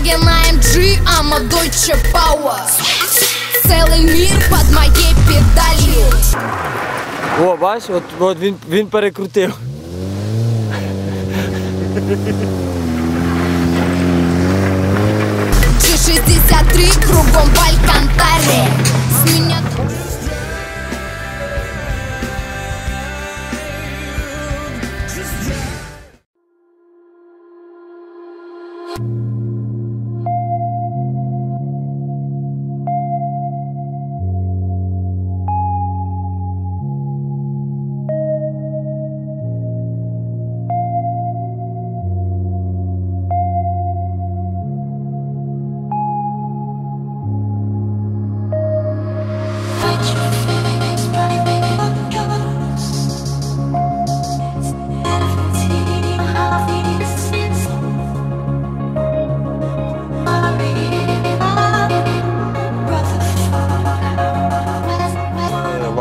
Volkswagen AMG, I'm a Deutsche Power. Целий мир під моєю педалью. О, бач, от, от він, він перекрутив. G63 кругом в Алькантаре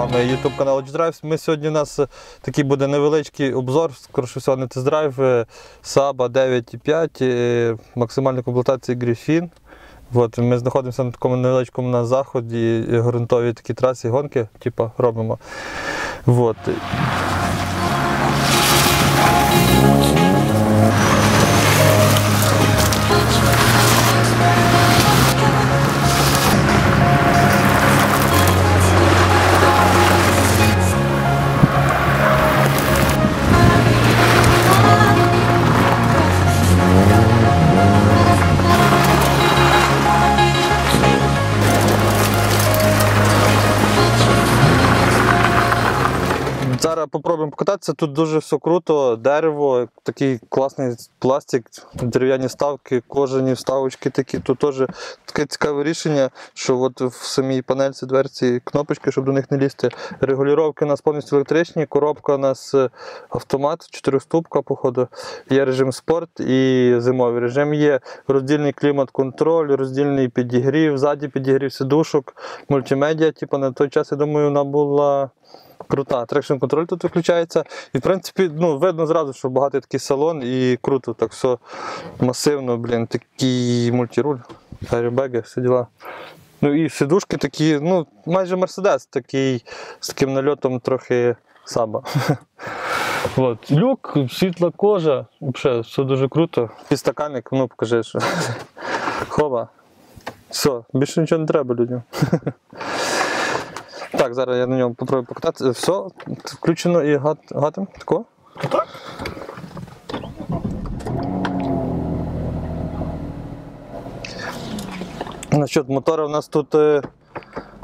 Вами YouTube канал Drive. Ми сьогодні у нас е, такий буде невеличкий обзор, скоріше всього, не тест-драйв е, Saba 9.5, е, максимальна комплектація Griffin. От, ми знаходимося на такому невеличкому на заході, ґрунтові такі трасі гонки, типу, робимо. От. Зараз попробуємо покататися. Тут дуже все круто, дерево, такий класний пластик, дерев'яні ставки, кожані вставочки такі. Тут теж таке цікаве рішення, що от в самій панельці дверці кнопочки, щоб до них не лізти. Регулювання у нас повністю електричні, коробка у нас е, автомат, чотириступка, походу. Є режим спорт і зимовий режим. Є роздільний клімат-контроль, роздільний підігрів, ззаді підігрів сидушок, мультимедіа. Типу, на той час, я думаю, вона була. Крута, трекшн контроль тут виключається. І в принципі, ну, видно зразу, що багатий такий салон і круто, так все масивно, блін, такий мультируль, айрбеги, всі діла. Ну і сидушки такі, ну, майже Мерседес, такий з таким нальотом трохи саба. От. Люк, світла кожа, взагалі, все дуже круто. Підстаканник, ну покажи, що. Хова. Все, більше нічого не треба людям. Так, зараз я на ньому попробую покататися. Все, включено і гат, гатим. Тако? Так? Насчет мотора у нас тут е,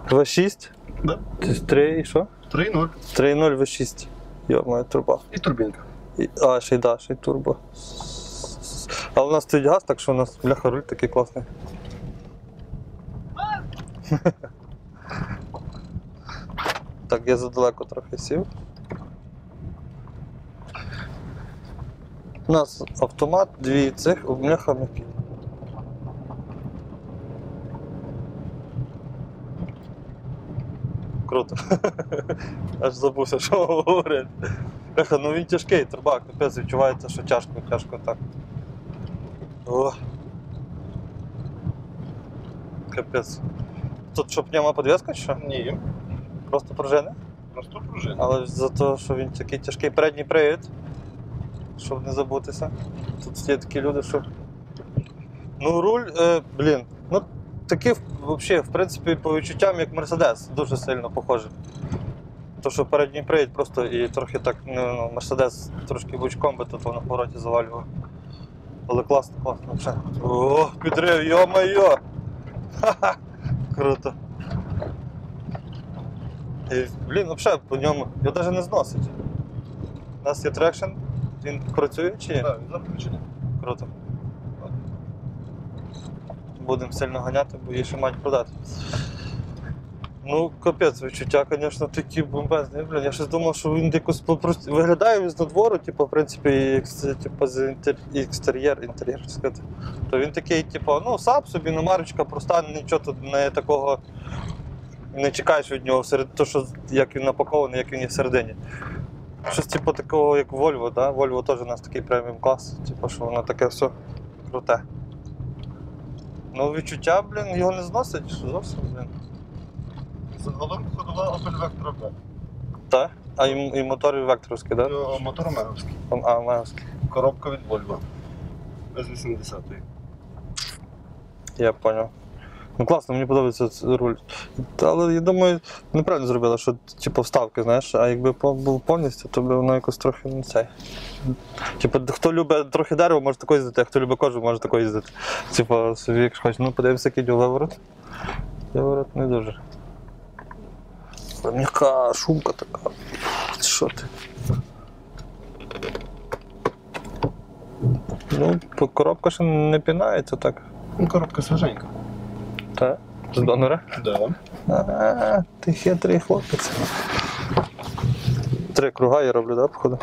V6. Да. 3 і що? 3-0. 3.0 V6. Йо, моя труба. І турбінка. І, а, ще й да, ще й турбо. А у нас стоїть газ, так що у нас бляха руль такий класний. Так, я задалеко трохи сів. У нас автомат, дві цих, бляха м'які. Круто. Аж забувся, що говорити. Бляха, ну він тяжкий, турбак, капець відчувається, що тяжко, тяжко так. О. Капець. Тут що пневма подвеска чи що? Ні. Просто пружини? Просто пружина. Але за те, що він такий тяжкий передній привід, щоб не забутися. Тут є такі люди, що. Ну, руль, е, блін, ну такий взагалі, в принципі, по відчуттям як Мерседес, дуже сильно похожий. То, що передній привід просто і трохи так, ну, Мерседес трошки бучком би тут на повороті завалював. Але класно, класно взагалі. О, підрив, йо-моє! Ха-ха! Круто. І, блін, взагалі по ньому його навіть не зносить. У нас є трекшн, він працює чи? Так, він заключений. Круто. Будемо сильно ганяти, бо її ще мають продати. Ну, капець, відчуття, звісно, такі бомбезні. Блін, я щось думав, що він якось попрост... виглядає з надвору, типу, в принципі, типу, з інтер... екстер'єр, інтер'єр, так сказати. То він такий, типу, ну, сап собі, намарочка проста, нічого тут не такого не чекаєш від нього серед то, що як він напакований, як він є всередині. Щось типу такого, як Volvo, да? Volvo теж у нас такий преміум клас, типу, що воно таке все круте. Ну відчуття, блін, його не зносить що зовсім, блін. Загалом ходова Opel Vectra B. Так? А і, і мотор векторовський, так? Е, Мотор Омеговський. А, меговський. Коробка від Volvo. З 80-ї. Я понял. Ну класно, мені подобається руль. Але я думаю, неправильно зробили, що типу вставки, знаєш, а якби був повністю, то би воно якось трохи не цей. Типу, хто любить трохи дерева, може такою їздити, а хто любить кожу, може такою їздити. Типу, собі, якщо хочеш, ну подивимося, який йде виворот. Виворот не дуже. М'яка шумка така. Що ти? Ну, коробка ще не пінається так. Ну, коробка свіженька. Так? З донора? Да. А, ти хитрий хлопець. Три круга я роблю, да, походу?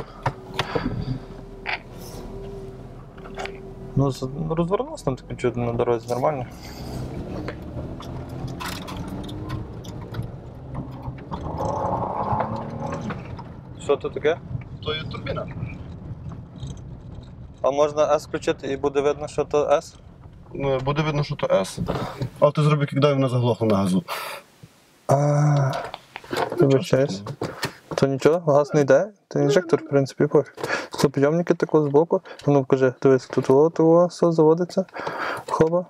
Ну, ну, розвернувся там таке чудо на дорозі нормально. Що тут таке? То є турбіна. А можна S включити і буде видно, що то S? Ну, Буде видно, що то S. Але ти зроби кікдай, вона заглохла на газу. А, вибачаюсь. То нічого, газ не йде, то інжектор, в принципі, пофіг. Склопідйомники тако збоку. Ну, покажи, дивись, тут от, о, все заводиться. Хоба.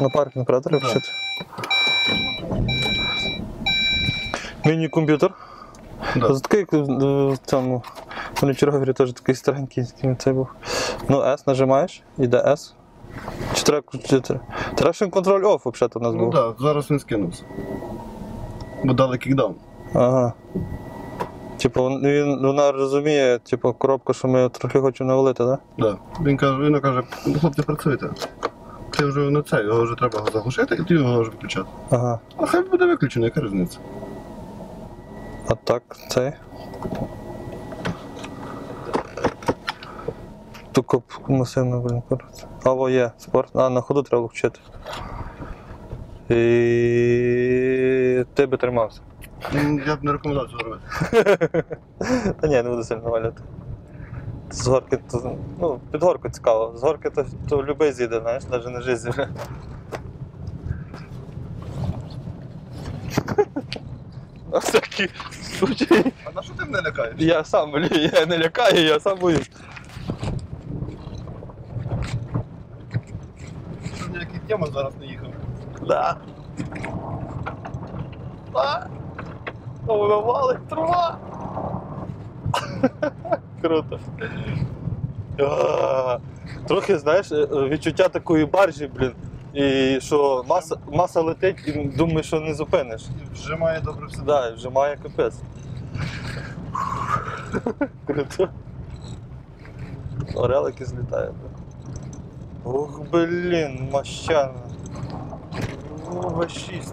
На паркінг оператори Да. Міні-комп'ютер. Да. Такий, як в цьому. На чергові теж такий старенький, цей був. Ну, S нажимаєш, іде S. Чи треба включити? Traction control off, взагалі, у нас був. Ну так, зараз він скинувся. Бо дали кікдаун. Ага. Типу, він, вона розуміє, типу, коробку, що ми трохи хочемо навалити, так? Да. Він каже, він каже, «Ну, хлопці, працюйте. Ти вже на це, його вже треба заглушити і ти його вже виключати. Ага. А хай буде виключено, яка різниця? А так, цей. Тільки масивно, блін, коротше. Або є спорт. А, на ходу треба вчити. І ти би тримався. Я б не рекомендував цього робити. Та ні, не буду сильно валяти. З горки то, ну, під горку цікаво. З горки то, то любий з'їде, знаєш, навіть не жизнь. А всякі случаї. А на що ти мене лякаєш? Я сам, блін, я не лякаю, я сам боюсь. Щоб ніякий демон зараз не їхав. Да. А! О, воно валить трава. Круто. А, Трохи, знаєш, е, відчуття такої баржі, блін. І що маса, маса летить і думаєш, що не зупиниш. Вжимає добре все. Да, і вже має капець. Круто. Орелики злітає. да. Ух, блін, мощано. В6.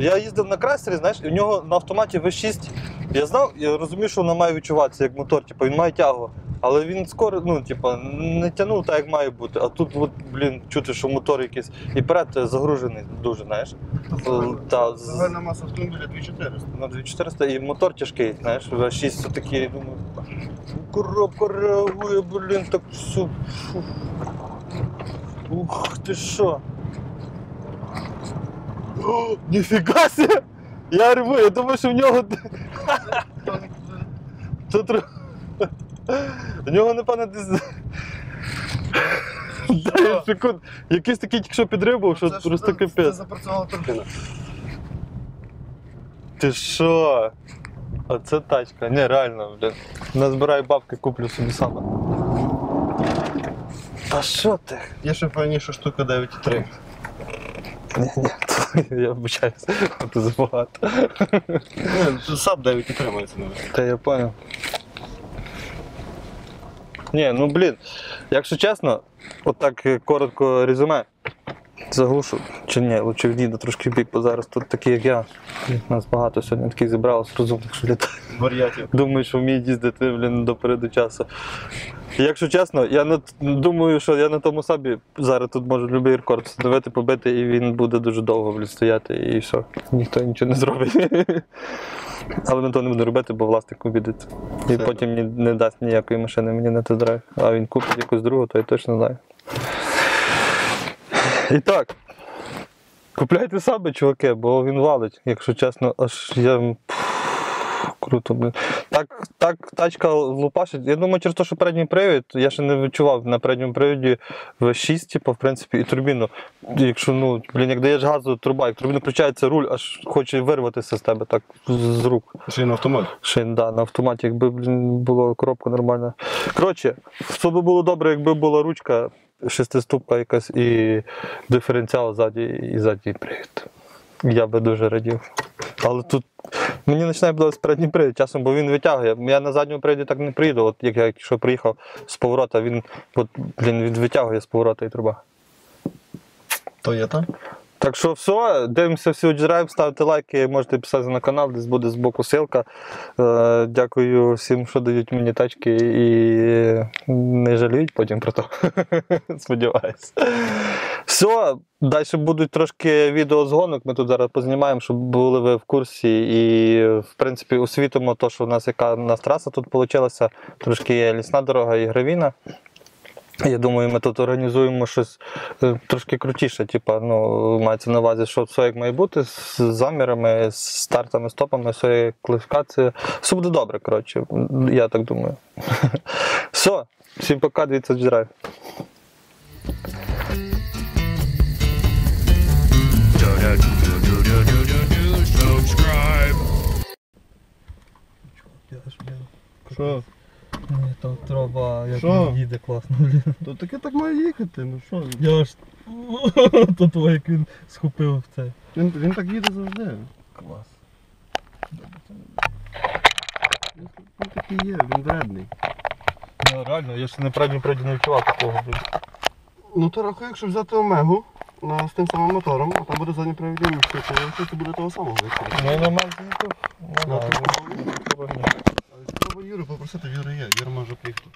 Я їздив на крайсері, знаєш, і в нього на автоматі V6. Я знав, я розумів, що воно має відчуватися як мотор, типу, він має тягу. Але він скоро, ну, типу, не тягнув так, як має бути. А тут, от, блін, чути, що мотор якийсь. І перед загружений дуже, знаєш. Та, з- Загальна маса автомобіля 2400. на 2400 і мотор тяжкий, знаєш, вже 6 все таки, я думаю, коробка реагує, блін, так все. фу. Ух ти що. О, ніфіга себе! Я реву, я думаю, що в нього. Тут... В нього, напевно, десь. 9 секунд. Якийсь такий тільки що підрив був, що Це просто Це капець. запрацювала турбіна. Ти що? Оце тачка. Не, реально, блін. Назбирай бабки, куплю собі саме. Та що ти? Є ще файніша штука 9,3. Ні, ні, я вибачаюся, це забагато. Ні, це САП 9,3 мається на увазі. Та я понял. Ні, ну блін, якщо чесно, отак е, коротко резюме. Заглушу, чи ні, лучше відійду трошки в бік, бо зараз тут такі, як я. Нас багато сьогодні таких зібралось розумних, що. Варіатів. Думаю, що вміють їздити блін, до переду часу. Якщо чесно, я на, думаю, що я на тому сабі зараз тут можу будь-який рекорд встановити, побити, і він буде дуже довго стояти, і все. Ніхто нічого не зробить. Але на то не буду робити, бо власник обідеться. І потім ні- не дасть ніякої машини мені на тест-драйв. А він купить якусь другу, то я точно знаю. І так. Купляйте саме, чуваки, бо він валить, якщо чесно, аж я. Круто, блин. Так, так тачка лупашить. Я думаю, через те, що передній привід, я ще не відчував на передньому приводі V6, типу, в принципі, і турбіну. Якщо, ну, блін, як даєш газу, труба, як турбіна включається руль, аж хоче вирватися з тебе так з рук. Ще й на автомат. Ще да, на автоматі, якби блін, була коробка нормальна. Коротше, все би було добре, якби була ручка, шестиступка якась і диференціал ззаді і задній привід. Я би дуже радів. Але тут мені починає подобатися передній привід часом, бо він витягує. Я на задньому привіді так не приїду. От як я якщо приїхав з поворота, він, от, блін, він витягує з поворота і труба. То є там? Так що все, дивимося всі Drive, ставте лайки, можете писати на канал, десь буде збоку ссылка. Е, дякую всім, що дають мені тачки і не жаліють потім про то. Сподіваюсь. Все, далі будуть трошки відео з гонок. Ми тут зараз познімаємо, щоб були ви в курсі. І, в принципі, освітимо те, що в нас яка у нас траса тут вийшла. Трошки є лісна дорога і гравіна. Я думаю, ми тут організуємо щось е, трошки крутіше. Типа, ну, мається на увазі, що все як має бути, з замірами, з стартами, стопами, все як кваліфікація. Все буде добре, коротше. Я так думаю. Все, всім пока, дивіться джерель. Що? Ні, то треба, як Що? їде класно. блін. То таке так має їхати, ну що? Я ж то того, як він схопив цей. Він, він так їде завжди. Клас. Він, він такий є, він вредний. Ну, реально, я ще на передній прийді не відчував такого. блін. Ну то рахуй, якщо взяти Омегу на, з тим самим мотором, а там буде задній привід місце, то я це буде того самого виходу. Ну, я нормально з'їздив. Ну, Ну, да, то ну, попробуй. треба ні. Але Треба Юру попросити, Юра є, Юра може приїхати.